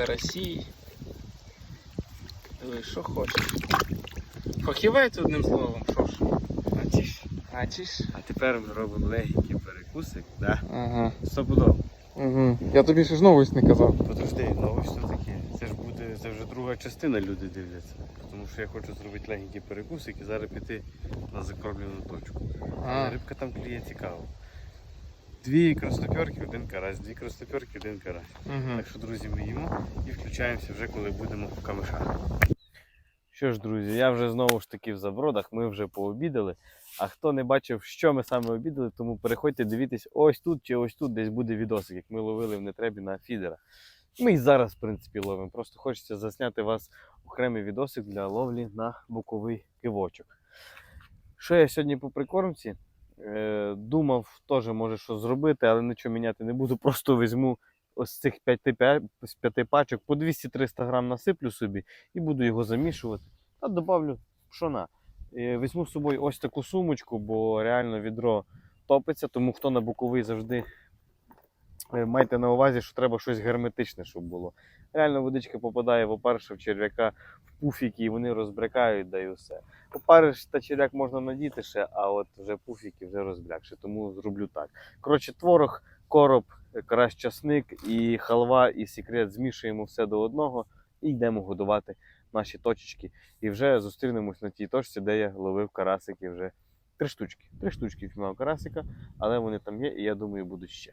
карасі. Що хочеш. Фахівець одним словом, що ж. Бачиш? Бачиш? А тепер ми робимо легенький перекусик, да? Ага. Стопудово. Угу. Я тобі ще ж новость не казав. Подожди, ну що таке? Це ж буде, це вже друга частина люди дивляться. Тому що я хочу зробити легенький перекусик і зараз піти на закормлену точку. А. Рибка там кліє цікаво. Дві красноперки, один карась, дві красноперки, один карась. Угу. Так що, друзі, ми їмо і включаємося вже, коли будемо в камешах. Що ж, друзі, я вже знову ж таки в забродах, ми вже пообідали. А хто не бачив, що ми саме обідали, тому переходьте, дивіться ось тут чи ось тут десь буде відосик, як ми ловили в нетребі на фідера. Ми і зараз, в принципі, ловимо. Просто хочеться засняти вас окремий відосик для ловлі на боковий кивочок. Що я сьогодні по прикормці? Е, думав, теж може що зробити, але нічого міняти не буду. Просто візьму ось цих п'яти, пя- з п'яти пачок по 200-300 грам насиплю собі і буду його замішувати. Та додавлю пшона. Е, Візьму з собою ось таку сумочку, бо реально відро топиться, тому хто на боковий завжди майте на увазі, що треба щось герметичне, щоб було. Реально водичка попадає, по-перше, в черв'яка в пуфіки, і вони розбрякають, да і все. Опариш та черв'як можна надіти ще, а от вже пуфіки вже розбрякши, тому зроблю так. Коротше, творог, короб, карась часник і халва, і секрет змішуємо все до одного і йдемо годувати наші точечки. І вже зустрінемось на тій точці, де я ловив карасики вже три штучки. Три штучки впіймав карасика, але вони там є, і я думаю, будуть ще.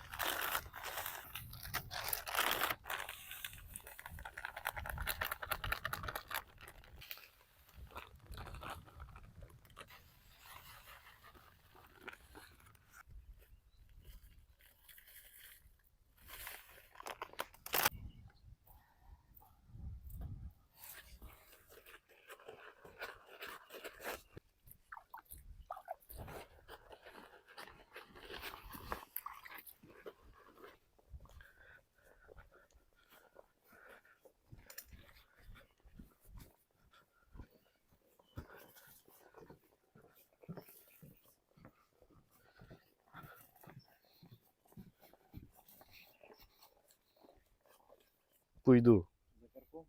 Пойду. За карпом?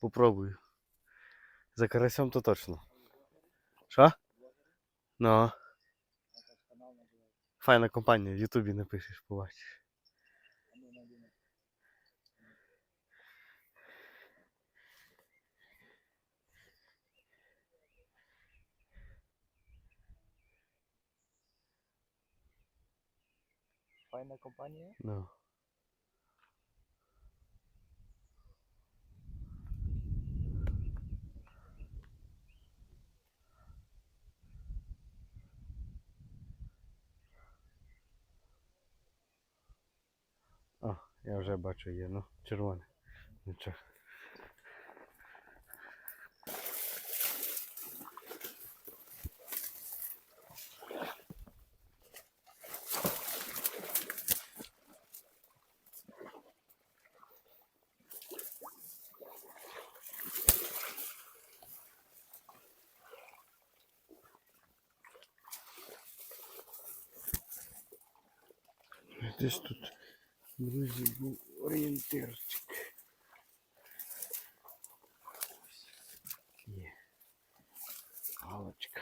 Попробую. За карасем то точно. Що? Ну. Файна компанія, в Ютубі напишеш, побачиш. Файна компанія. Ну. О, я вже бачу є, ну, червоне. Нічого. Десь тут, друзі, був орієнтирчик. Є. Галочка.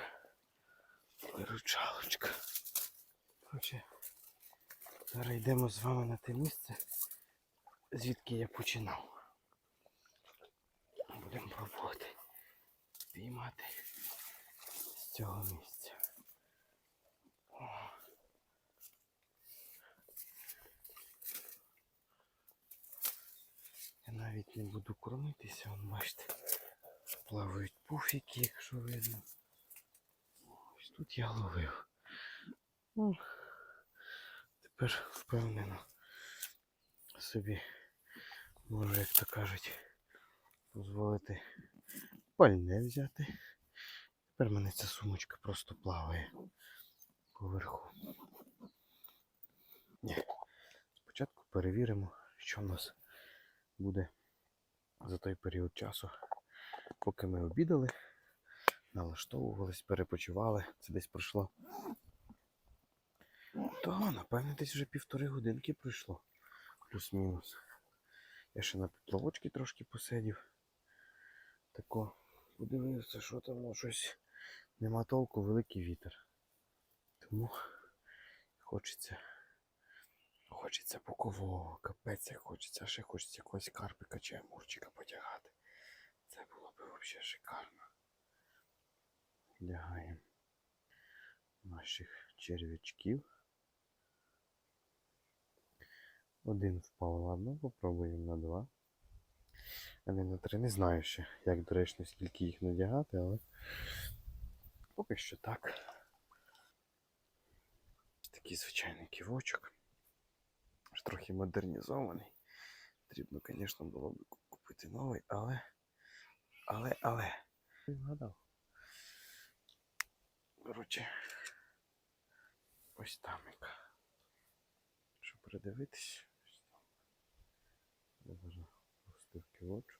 Виручалочка. Короче, зараз йдемо з вами на те місце, звідки я починав. Будемо пробувати піймати з цього місця. О. Я навіть не буду кормитися, вон бачите. Плавають пуфіки, якщо видно. Ось тут я ловив. Ну, тепер впевнено собі можу, як то кажуть, дозволити пальне взяти. Тепер мене ця сумочка просто плаває поверху. Ні. Спочатку перевіримо, що в нас буде за той період часу, поки ми обідали, налаштовувались, перепочивали. Це десь пройшло. То, напевно, десь вже півтори годинки пройшло. плюс-мінус. Я ще на поплавочки трошки посидів. Тако подивився, що там ну, щось нема толку, великий вітер. Тому хочеться. Хочеться бокового, капець, як хочеться, а ще хочеться якогось карпика чи амурчика потягати. Це було б взагалі шикарно. Лягаємо наших черв'ячків. Один впав, ладно, попробуємо на два. Не на три. Не знаю ще, як доречно, скільки їх надягати, але поки що так. Такий звичайний ківочок. Трохи модернізований. Потрібно, звісно, було б купити новий, але. Але, але. Не вгадав. Коротше. Ось там яка. Щоб передивитись. Ось там. Я зараз пустив кілочок.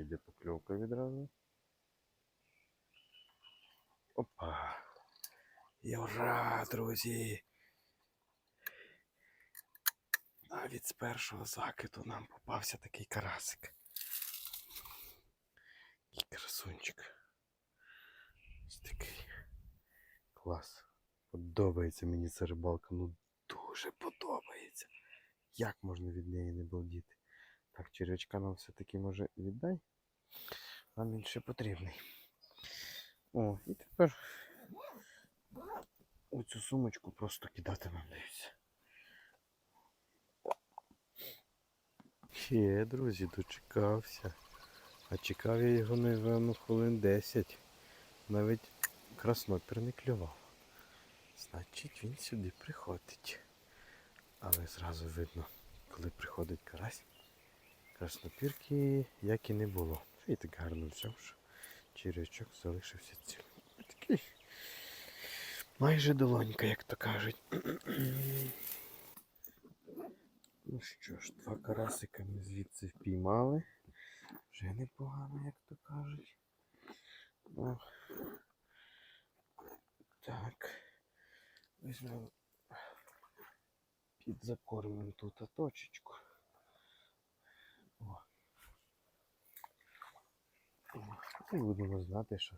Йде покльовка відразу. Опа. І ура, друзі! Навіть з першого закиду нам попався такий карасик. І красунчик. Ось такий. Клас. Подобається мені ця рибалка. Ну дуже подобається. Як можна від неї не балдіти? Так, червячка нам все-таки може віддай. Нам він ще потрібний. О, і тепер у цю сумочку просто кидати нам дається. Є, друзі, дочекався. А чекав я його, напевно, хвилин 10. Навіть краснопір не клював. Значить, він сюди приходить. Але зразу видно, коли приходить карась, краснопірки як і не було. І так гарно взяв, що червячок залишився цілим. Такий майже долонька, як то кажуть. Ну що ж, два карасика ми звідси впіймали. Вже непогано, як то кажуть. О. Так. Візьмемо підзакормимо тут точечку. О. О. І будемо знати, що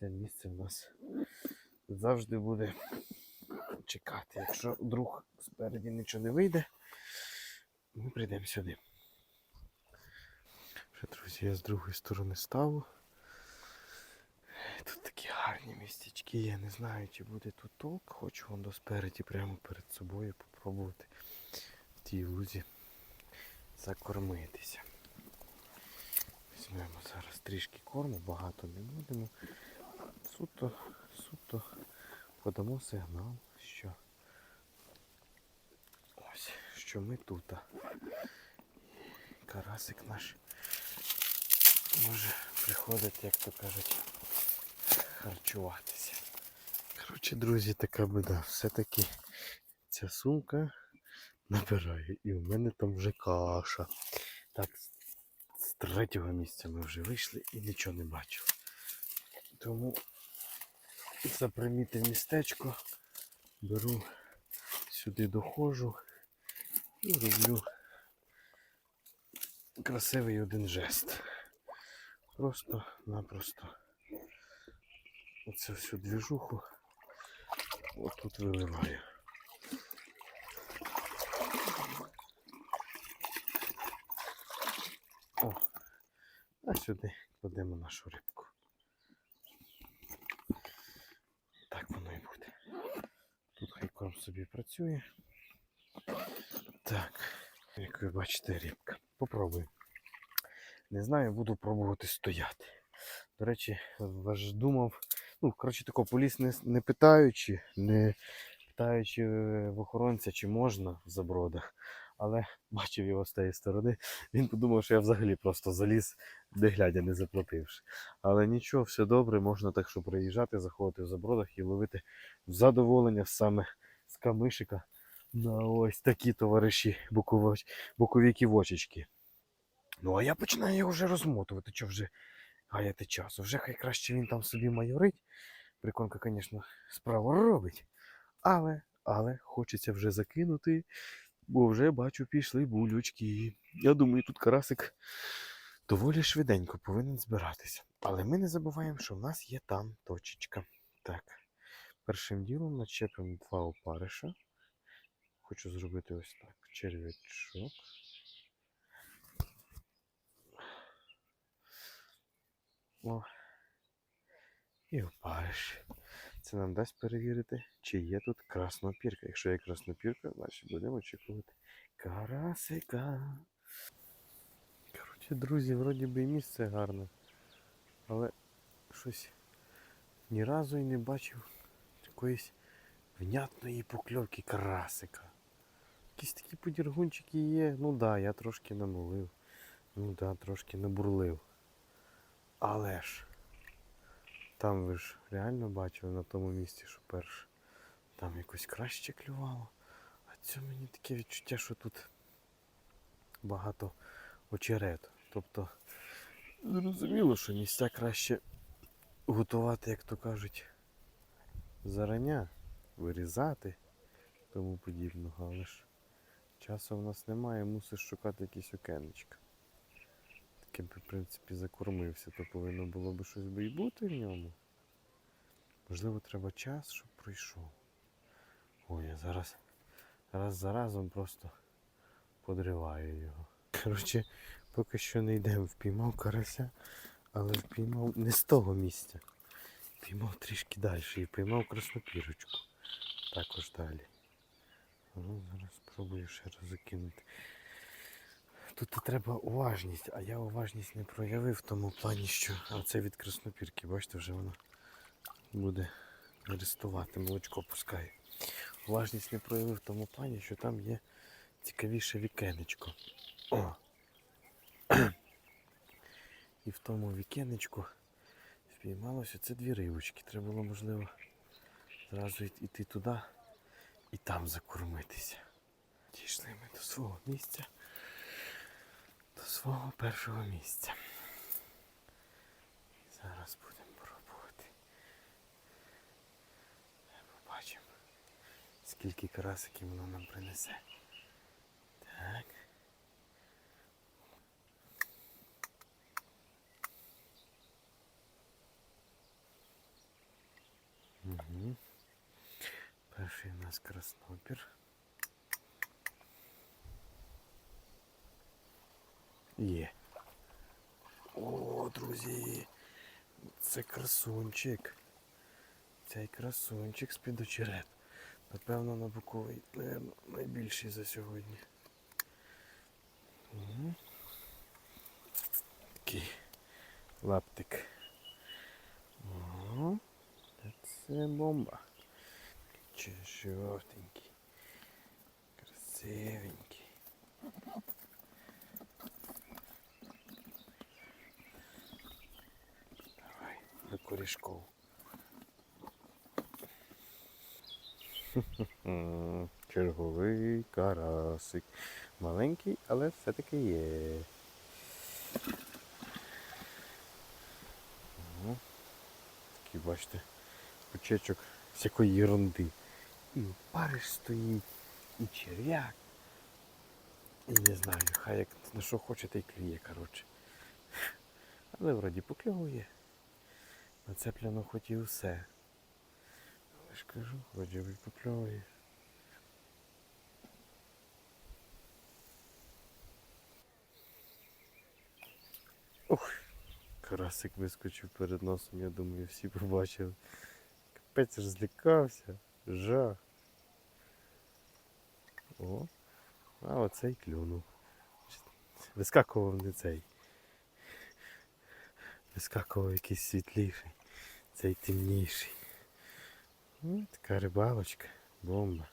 це місце в нас завжди буде чекати. Якщо вдруг спереді нічого не вийде, ми прийдемо сюди. Вже, друзі, я з другої сторони ставу. Тут такі гарні містечки, я не знаю, чи буде тут толк. Хочу вон до спереді прямо перед собою попробувати в тій лузі закормитися. Візьмемо зараз трішки корму, багато не будемо. Суто, суто подамо сигнал, що ось, що ми тут. Карасик наш може приходити, як то кажуть, харчуватися. Коротше, друзі, така біда. Все-таки ця сумка набирає. І в мене там вже каша. Так, третього місця ми вже вийшли і нічого не бачили. Тому запримітив містечко, беру сюди доходжу і роблю красивий один жест. Просто-напросто оцю всю двіжуху отут виливаю. Сюди кладемо нашу рибку. Так воно і буде. Тут хай корм собі працює. Так, як ви бачите, рибка. Попробую. Не знаю, буду пробувати стояти. До речі, ваш думав, ну, коротше, тако поліс не, не питаючи, не питаючи е, в охоронця, чи можна в забродах, але бачив його з тієї сторони. Він подумав, що я взагалі просто заліз, де глядя, не заплативши. Але нічого, все добре, можна так, що приїжджати, заходити в забродах і ловити задоволення саме з камишика на ось такі товариші бокові ківочечки. Ну, а я починаю його вже розмотувати, що вже гаяти часу. Вже хай краще він там собі майорить. Приконка, звісно, справу робить. Але, але хочеться вже закинути, бо вже бачу, пішли булючки. Я думаю, тут карасик доволі швиденько повинен збиратися. Але ми не забуваємо, що в нас є там точечка. Так. Першим ділом начепимо два опариша. Хочу зробити ось так. Черв'ячок. О. І опариш. Це нам дасть перевірити, чи є тут краснопірка. Якщо є краснопірка, значить будемо очікувати карасика. Коротше, друзі, вроді би і місце гарне. Але щось ні разу і не бачив якоїсь внятної покльовки карасика. Якісь такі подіргунчики є. Ну да, я трошки намолив. Ну да, трошки набурлив. Але ж там ви ж реально бачили на тому місці, що перше. Там якось краще клювало. А це мені таке відчуття, що тут багато очерету. Тобто зрозуміло, що місця краще готувати, як то кажуть, зарання, вирізати тому подібного, але ж часу в нас немає, мусиш шукати якісь окенечка. Таке б, в принципі, закормився, то повинно було б щось би і бути в ньому. Можливо, треба час, щоб пройшов. Ой, я зараз раз за разом просто подриваю його. Коротше, поки що не йдемо, впіймав карася, але впіймав не з того місця. Впіймав трішки далі і впіймав краснопірочку. Також далі. Ну, зараз спробую ще раз закинути. Тут треба уважність, а я уважність не проявив в тому плані, що а це від краснопірки, бачите, вже воно буде арестувати, молочко пускає. Уважність не проявив в тому плані, що там є цікавіше вікенечко. О! І в тому вікенечку впіймалося це дві рибочки. Треба було, можливо, зразу йти туди і там закормитися. Дійшли ми до свого місця, до свого першого місця. І зараз будемо пробувати. Побачимо, скільки карасиків воно нам принесе. Так. Угу. Перший у нас краснопір. Є. О, друзі, це красунчик. Цей красунчик з-під очерет. Напевно, на боковий, наверно, найбільший за сьогодні. Угу. Такий лаптик. Ого. Це бомба. Чи жовтенький. Красивенький. Давай, до корішков. Черговий карасик. Маленький, але все-таки є. Ого. Такий, бачите, кучечок всякої ерунди. І опариш стоїть, і черв'як. І не знаю, хай як на що хоче, та й клює, коротше. Але вроді покльовує. Нацеплено хоч і все. Але ж кажу, вроді би покльовує. Ух, карасик вискочив перед носом, я думаю, всі побачили. Капець аж злякався. Жах. О, а оцей клюнув. Вискакував не цей. Вискакував якийсь світліший, цей темніший. Ну, така рибалочка, бомба.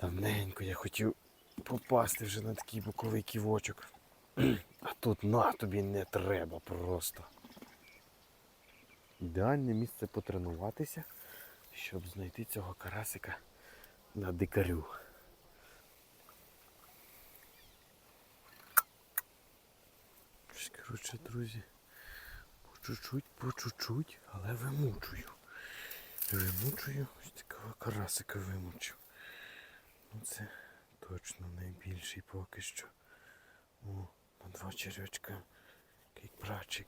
Давненько я хотів попасти вже на такий боковий ківочок. А тут на тобі не треба просто. Ідеальне місце потренуватися, щоб знайти цього карасика на дикарю. Коротше, друзі. По чуть-чуть, по чуть-чуть, але вимучую. Вимучую. Ось такого карасика вимучив. Ну це точно найбільший поки що. О, на два червячка. Який прачик.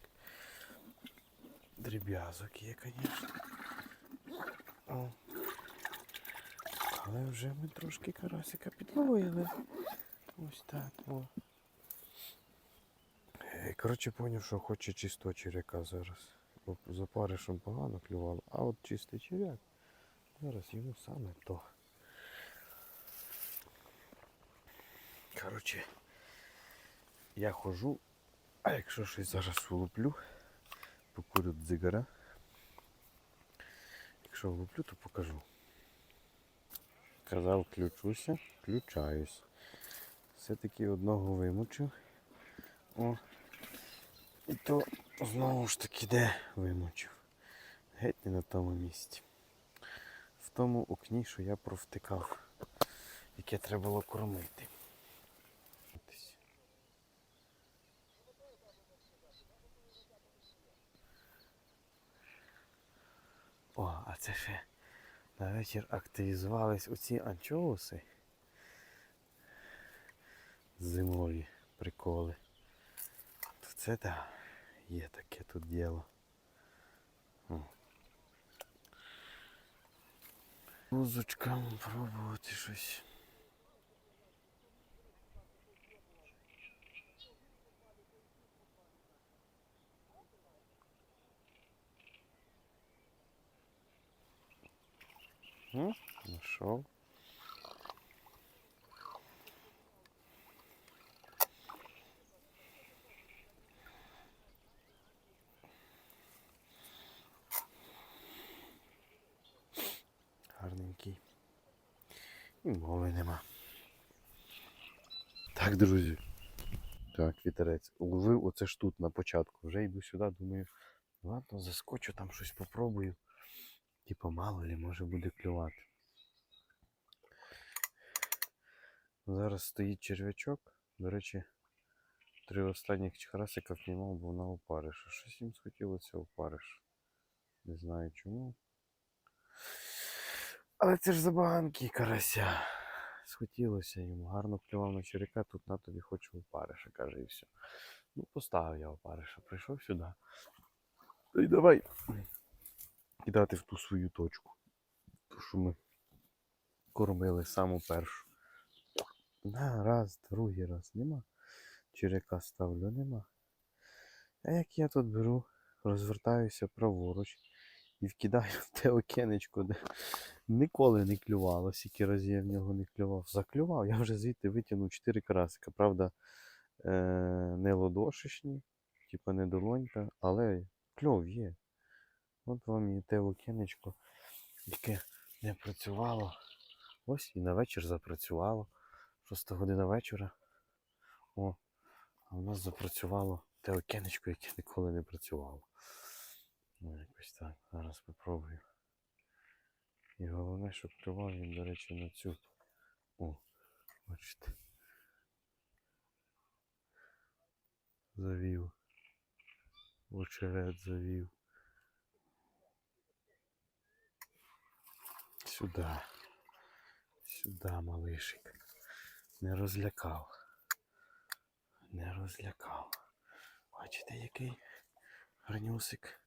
Дріб'язок є, звісно. Але вже ми трошки карасика підловили. Ось так. О. Е, Коротше, поняв, що хоче чистого черв'яка зараз. Бо за паришем погано клювало, а от чистий черв'як. Зараз йому саме то. Коротше, я хожу, а якщо щось зараз влуплю, покурю дзигара. Якщо влуплю, то покажу. Казав, включуся, включаюсь. Все-таки одного вимучив. О. І то знову ж таки де вимучив. Геть не на тому місці. В тому окні, що я провтикав, яке треба було кормити. О, а це ще на вечір активізувались оці анчоуси. Зимові приколи. То це так, є таке тут діло. О. Музичкам пробувати щось. М? Нашел. І мови нема. Так, друзі. Так, вітерець. Ловив оце ж тут на початку. Вже йду сюди, думаю, ладно, заскочу, там щось попробую. Типа мало ли, може буде клювати. Зараз стоїть черв'ячок. До речі, три останніх чхарасика впіймав, бо на опариша. Щось їм схотілося опариш. Не знаю чому. Але це ж забаганки карася. Схотілося йому. Гарно клював на черв'яка, тут на тобі хочу опариша, каже, і все. Ну, поставив я опариша, прийшов сюди. Й давай кидати в ту свою точку. Ту, що ми кормили саму першу. На, раз, другий раз нема. Черяка ставлю, нема. А як я тут беру, розвертаюся праворуч і вкидаю в те окенечко, де ніколи не клювало, скільки разів я в нього не клював. Заклював, я вже звідти витягнув 4 карасика. Правда, е- не лодошечні, типа не долонька, але кльов є. От вам і те окенечко, яке не працювало. Ось і на вечір запрацювало. Шоста година вечора. О, а у нас запрацювало те окенечко, яке ніколи не працювало. Ну, якось так. Зараз спробую. І головне, щоб клював він, до речі, на цю. О, бачите. Завів. Очерет завів. Сюда. Сюда, малишик. Не розлякав. Не розлякав. Бачите, який гарнюсик.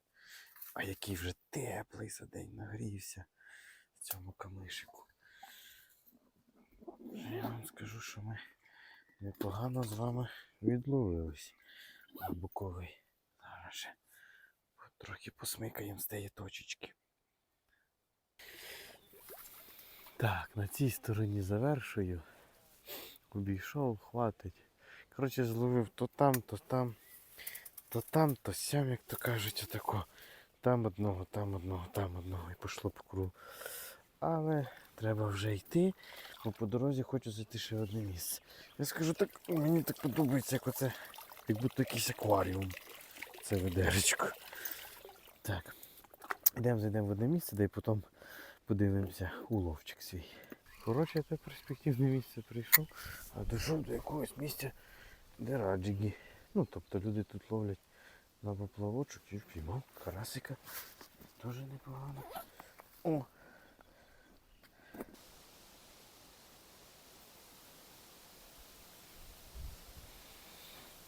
А який вже теплий за день нагрівся в цьому камишику. Я вам скажу, що ми непогано з вами відловились на боковий. Зараз ще трохи посмикаємо з тієї точечки. Так, на цій стороні завершую. Обійшов, хватить. Коротше, зловив то там, то там, то там, то сям, як то кажуть, отако. Там одного, там одного, там одного і пішло по кругу. Але треба вже йти, бо по дорозі хочу зайти ще в одне місце. Я скажу так, мені так подобається, як оце, як будто якийсь акваріум. Це ведеречко. Так. Йдемо, зайдемо в одне місце, де потім подивимося уловчик свій. Коротше, я те перспективне місце прийшов, а дійшов до якогось місця, де раджиги. Ну, тобто люди тут ловлять на поплавочок і впіймав карасика. Дуже непогано. О!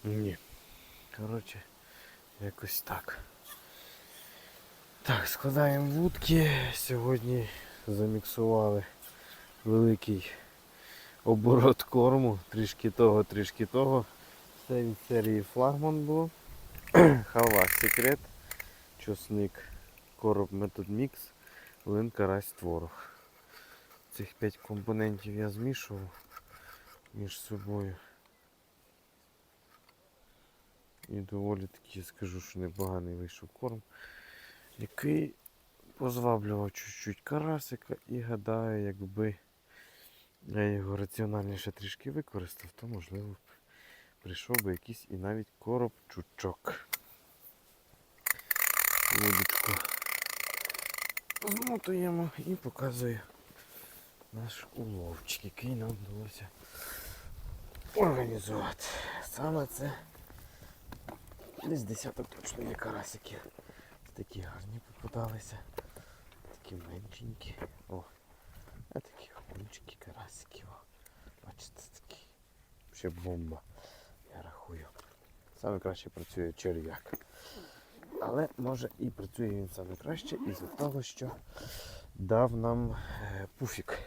Ні. Коротше, якось так. Так, складаємо вудки. Сьогодні заміксували великий оборот корму. Трішки того, трішки того. Це від серії флагман було. Халва секрет, чосник, короб метод мікс, лин карась творог. Цих 5 компонентів я змішував між собою. І доволі таки скажу, що непоганий вийшов корм, який позваблював чуть-чуть карасика і гадаю, якби я його раціональніше трішки використав, то можливо прийшов би якийсь і навіть коробчучок. Вудочку змотуємо і показую наш уловчик, який нам вдалося організувати. Саме це десь десяток точно є карасиків. Такі гарні попадалися. Такі меншенькі. О, а такі хомячки карасики. Бачите, такі. Ще бомба. Я рахую. Саме краще працює черв'як. Але може і працює він саме краще із-за того, що дав нам е, пуфік.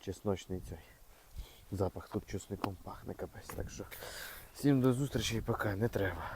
Чесночний цей. Запах тут чесником пахне капець. Так що всім до зустрічі і пока не треба.